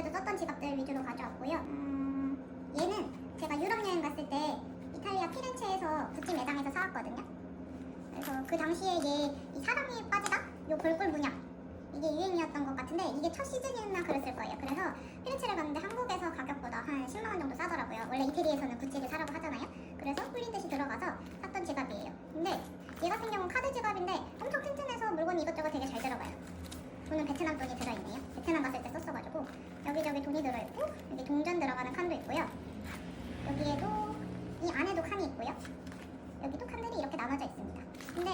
그래서 썼던 지갑들 위주로 가져왔고요. 음, 얘는 제가 유럽 여행 갔을 때 이탈리아 피렌체에서 부츠 매장에서 사왔거든요. 그래서 그 당시에 얘 이 사람이 빠지다 요 골골 문양 이게 유행이었던 것 같은데 이게 첫 시즌이었나 그랬을 거예요. 그래서 피렌체를 갔는데 한국에서 가격보다 한 10만 원 정도 싸더라고요. 원래 이태리에서는 구찌를 사라고 하잖아요. 그래서 홀린 듯이 들어가서 샀던 지갑이에요. 근데 얘 같은 경우는 카드 지갑인데 엄청 튼튼해서 물건이 이것저것 되게 잘 들어가요. 저는 베트남 돈이 들어있네요. 베트남 갔을 때 썼어요. 지고 여기저기 돈이 들어있고 여기 동전 들어가는 칸도 있고요. 여기에도 이 안에도 칸이 있고요. 여기도 칸들이 이렇게 나눠져 있습니다. 근데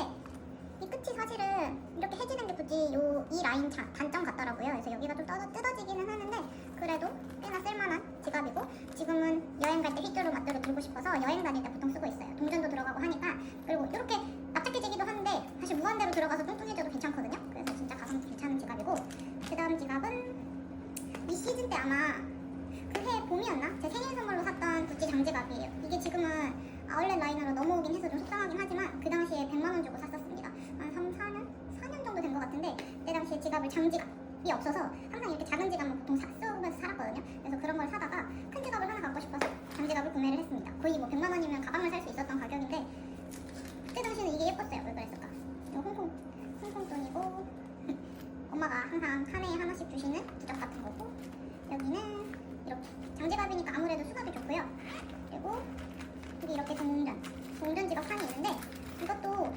이 끝이 사실은 이렇게 해지는 게 굳이 요 이 라인 자- 단점 같더라고요. 그래서 여기가 좀 떠, 뜯어지기는 하는데 그래도 꽤나 쓸만한 지갑이고 지금은 여행 갈 때 휘뚜루 마뚜루 들고 싶어서 여행 다닐 때 보통 쓰고 있어요. 동전도 들어가고 하니까 그리고 이렇게 납작해지기도 하는데 사실 무한대로 들어가서 뚱뚱해져도 괜찮거든요. 그래서 진짜 가성 괜찮은 지갑이고 그 다음 지갑은 이 시즌 때 아마 그 해 봄이었나? 제 생일 선물로 장지갑이에요. 이게 지금은 아울렛 라인으로 넘어오긴 해서 좀 속상하긴 하지만 그 당시에 100만 원 주고 샀었습니다. 한 3, 4년? 4년 정도 된 것 같은데 그때 당시에 지갑을 장지갑이 없어서 항상 이렇게 작은 지갑만 보통 사, 쓰면서 살았거든요. 그래서 그런 걸 사다가 큰 지갑을 하나 갖고 싶어서 장지갑을 구매를 했습니다. 거의 뭐 100만 원이면 가방을 살 수 있었던 가격인데 그때 당시에는 이게 예뻤어요. 왜 그랬을까? 이거 홍콩, 홍콩 돈이고 엄마가 항상 한 해에 하나씩 주시는 부적 같은 거고 여기는 이렇게 장지갑이니까 아무래도 수납이 좋고요. 그리고 여기 이렇게 동전, 동전 지갑 칸이 있는데 이것도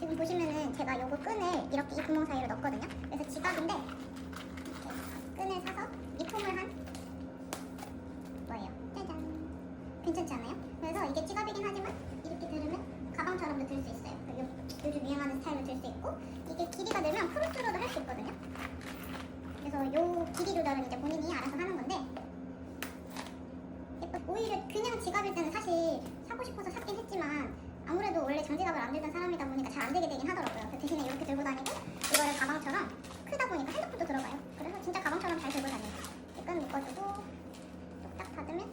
지금 보시면은 제가 요거 끈을 이렇게 이 구멍 사이로 넣거든요. 그래서 지갑인데 이렇게 끈을 사서 리폼을 한 거예요. 짜잔. 괜찮지 않아요? 그래서 이게 지갑이긴 하지만 이렇게 들으면 가방처럼도 들 수 있어요. 요, 요즘 유행하는 스타일로 들 수 있고 이게 길이가 되면 크로스로도 할 수 있거든요. 그래서 요 길이 조절은 이제 본인이 알아서 하는 건데. 오히려 그냥 지갑일 때는 사실 사고 싶어서 샀긴 했지만 아무래도 원래 장지갑을 안 들던 사람이다 보니까 잘 안 되게 되긴 하더라고요. 그 대신에 이렇게 들고 다니고 이거를 가방처럼 크다 보니까 핸드폰도 들어가요. 그래서 진짜 가방처럼 잘 들고 다녀요. 끈 묶어주고 뚝딱 닫으면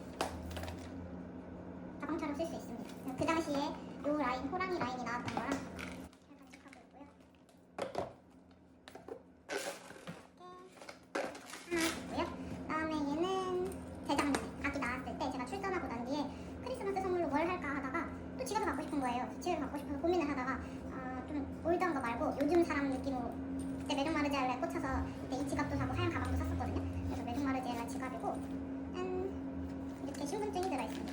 가방처럼 쓸 수 있습니다. 그 당시에 요 라인 호랑이 라인이 나왔던 거랑 잘 간직하고 있고요. 이렇게 하나 있고요. 그다음에 얘는 재작년에 아기 나왔을 때 제가 출산하고 난 뒤에 크리스마스 선물로 뭘 할까 하다가 또 지갑을 갖고 싶은 거예요. 지갑을 갖고 싶어서 고민을 하다가 아, 좀 올드한 거 말고 요즘 사람 느낌으로 그때 메종 마르지엘라에 꽂혀서 이때 이 지갑도 사고 하얀 가방도 샀었거든요. 그래서 메종 마르지엘라 지갑이고 음, 이렇게 신분증이 들어있습니다.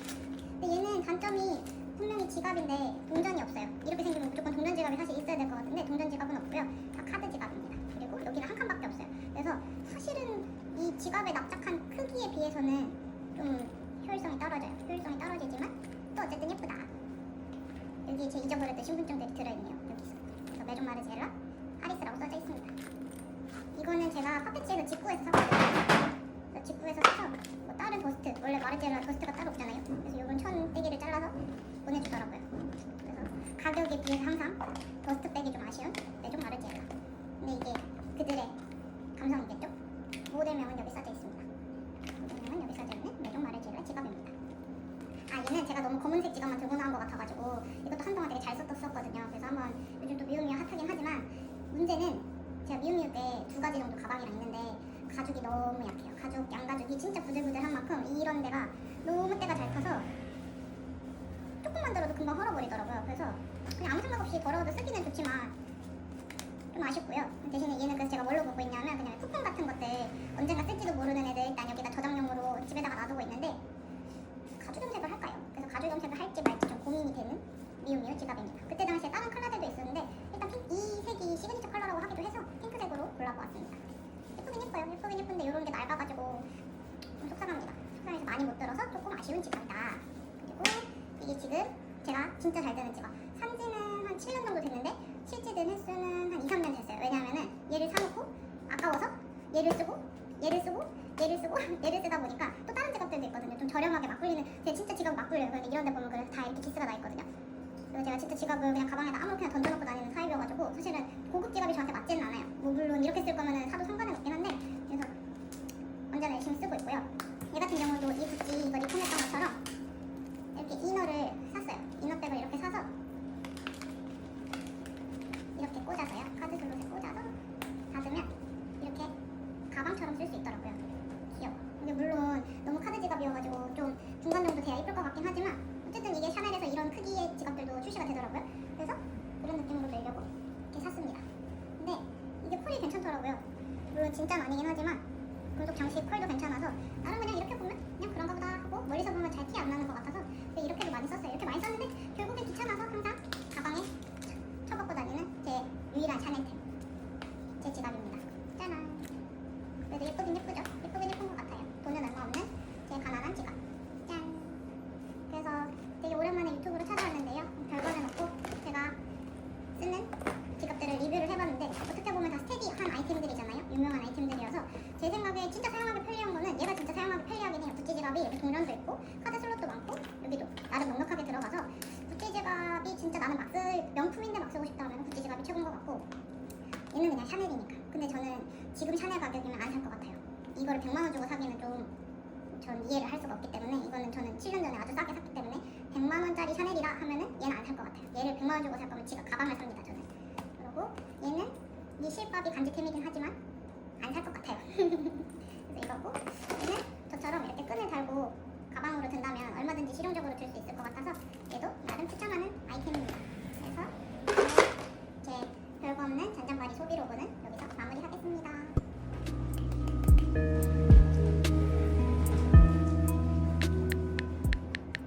근데 얘는 단점이 분명히 지갑인데 동전이 없어요. 이렇게 생기면 무조건 동전 지갑이 사실 있어야 될 것 같은데 동전 지갑은 없고요. 다 카드 지갑입니다. 그리고 여기는 한 칸밖에 없어요. 그래서 사실은 이 지갑의 납작한 크기에 비해서는 좀 효율성이 떨어져요. 효율성이 떨어지지만 또 어쨌든 예쁘다. 여기 제 잊어버렸던 신분증들이 들어있네요. 여기 있어. 그래서 메종 마르지엘라 파리스라고 써져 있습니다. 이거는 제가 파페치에서 직구해서 샀거든요. 직구해서 사서 뭐 다른 더스트 원래 마르지엘라 더스트가 따로 없잖아요. 그래서 이건 천 떼기를 잘라서 보내주더라고요. 그래서 가격에 비해서 항상 더스트 백이 좀 아쉬운 메종 마르지엘라. 근데 이게 그들의 감성이겠죠? 모델명은 여기 써져 있습니다. 모델명은 여기 써져 있는 메종 마르지엘라 지갑입니다. 아 얘는 제가 너무 검은색 지갑만 들고 나온 것 같아가지고 이것도 한동안 되게 잘 썼었거든요. 그래서 한번 요즘 또 미우미우 핫하긴 하지만 문제는 제가 미우미우 때 두 가지 정도 가방이랑 있는데 가죽이 너무 약해요. 가죽 양가죽이 진짜 부들부들한 만큼 이런 데가 너무 때가 잘 타서 그래서 그냥 아무 생각 없이 걸어도 쓰기는 좋지만 좀 아쉽고요. 대신에 얘는 그래서 제가 뭘로 보고 있냐면 그냥 쿠폰 같은 것들 언젠가 쓸지도 모르는 애들 일단 여기다 저장용으로 집에다가 놔두고 있는데 가죽 염색을 할까요? 그래서 가죽 염색을 할지 말지 좀 고민이 되는 미우미우 지갑입니다. 그때 당시에 다른 컬러들도 있었는데 일단 핑, 이 색이 시그니처 컬러라고 하기도 해서 핑크색으로 골라보았습니다. 예쁘긴 예뻐요. 예쁘긴 예쁜데 이런 게 낡아가지고 좀 속상합니다. 속상해서 많이 못 들어서 조금 아쉬운 지갑이다. 그리고 이게 지금 제가 진짜 잘 되는 얘를 쓰고 얘를 쓰고 얘를 쓰고 얘를 쓰다 보니까 또 다른 지갑들도 있거든요. 좀 저렴하게 막 굴리는 제가 진짜 지갑 막 굴려요. 그런데 이런 데 보면 그래서 다 이렇게 기스가 나 있거든요. 그리고 제가 진짜 지갑을 그냥 가방에다 아무렇게나 던져놓고 다니는 타입이어가지고 사실은 고급 지갑이 저한테 맞지는 않아요. 뭐 물론 이렇게 쓸 거면은 사도 되더라고요. 제 생각에 진짜 사용하기 편리한 거는 얘가 진짜 사용하기 편리하긴 해요. 구찌 지갑이 여기 동전도 있고 카드 슬롯도 많고 여기도 나름 넉넉하게 들어가서 구찌 지갑이 진짜 나는 막 쓸 명품인데 막 쓰고 싶다 하면 구찌 지갑이 최고인 것 같고 얘는 그냥 샤넬이니까. 근데 저는 지금 샤넬 가격이면 안 살 것 같아요. 이거를 100만 원 주고 사기는 좀 전 이해를 할 수가 없기 때문에 이거는 저는 7년 전에 아주 싸게 샀기 때문에 100만 원짜리 샤넬이라 하면은 얘는 안 살 것 같아요. 얘를 100만 원 주고 살 거면 지가 가방을 삽니다 저는. 그리고 얘는 이 실밥이 간지템이긴 하지만 안 살 것 같아요. 그래서 이거고 얘는 저처럼 이렇게 끈을 달고 가방으로 든다면 얼마든지 실용적으로 들 수 있을 것 같아서 얘도 나름 추천하는